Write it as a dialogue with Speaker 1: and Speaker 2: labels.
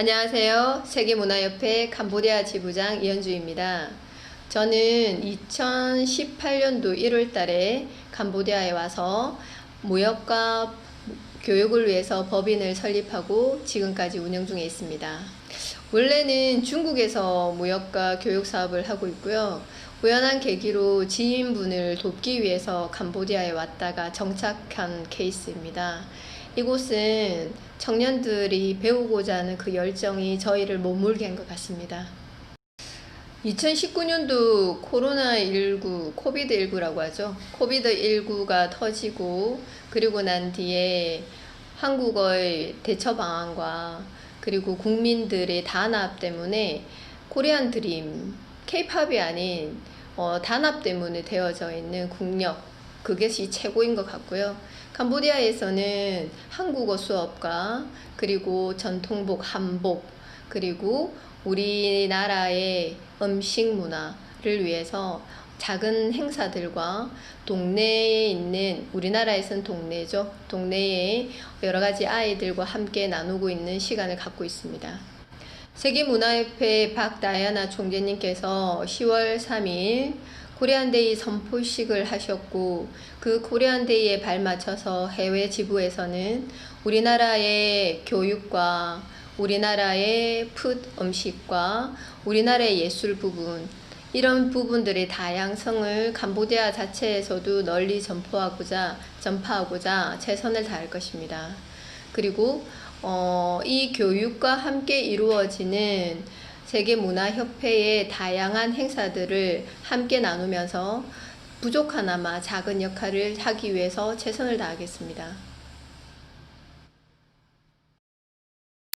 Speaker 1: 안녕하세요. 세계문화협회 캄보디아 지부장 이현주입니다. 저는 2018년도 1월 달에 캄보디아에 와서 무역과 교육을 위해서 법인을 설립하고 지금까지 운영 중에 있습니다. 원래는 중국에서 무역과 교육 사업을 하고 있고요. 우연한 계기로 지인분을 돕기 위해서 캄보디아에 왔다가 정착한 케이스입니다. 이곳은 청년들이 배우고자 하는 그 열정이 저희를 머물게 한 것 같습니다. 2019년도 코로나19, 코비드19라고 하죠. 코비드19가 터지고, 그리고 난 뒤에 한국어의 대처 방안과 그리고 국민들의 단합 때문에 코리안 드림, 케이팝이 아닌 어, 단합 때문에 되어져 있는 국력, 그것이 최고인 것 같고요. 캄보디아에서는 한국어 수업과 그리고 전통복 한복 그리고 우리나라의 음식 문화를 위해서 작은 행사들과 동네에 있는 우리나라에서는 동네죠. 동네에 여러 가지 아이들과 함께 나누고 있는 시간을 갖고 있습니다. 세계문화협회 박다야나 총재님께서 10월 3일 코리안데이 선포식을 하셨고 그 코리안데이에 발맞춰서 해외 지부에서는 우리나라의 교육과 우리나라의 풋 음식과 우리나라의 예술 부분 이런 부분들의 다양성을 캄보디아 자체에서도 널리 전포하고자 전파하고자 최선을 다할 것입니다. 그리고 어, 이 교육과 함께 이루어지는 세계문화협회의 다양한 행사들을 함께 나누면서 부족하나마 작은 역할을 하기 위해서 최선을 다하겠습니다.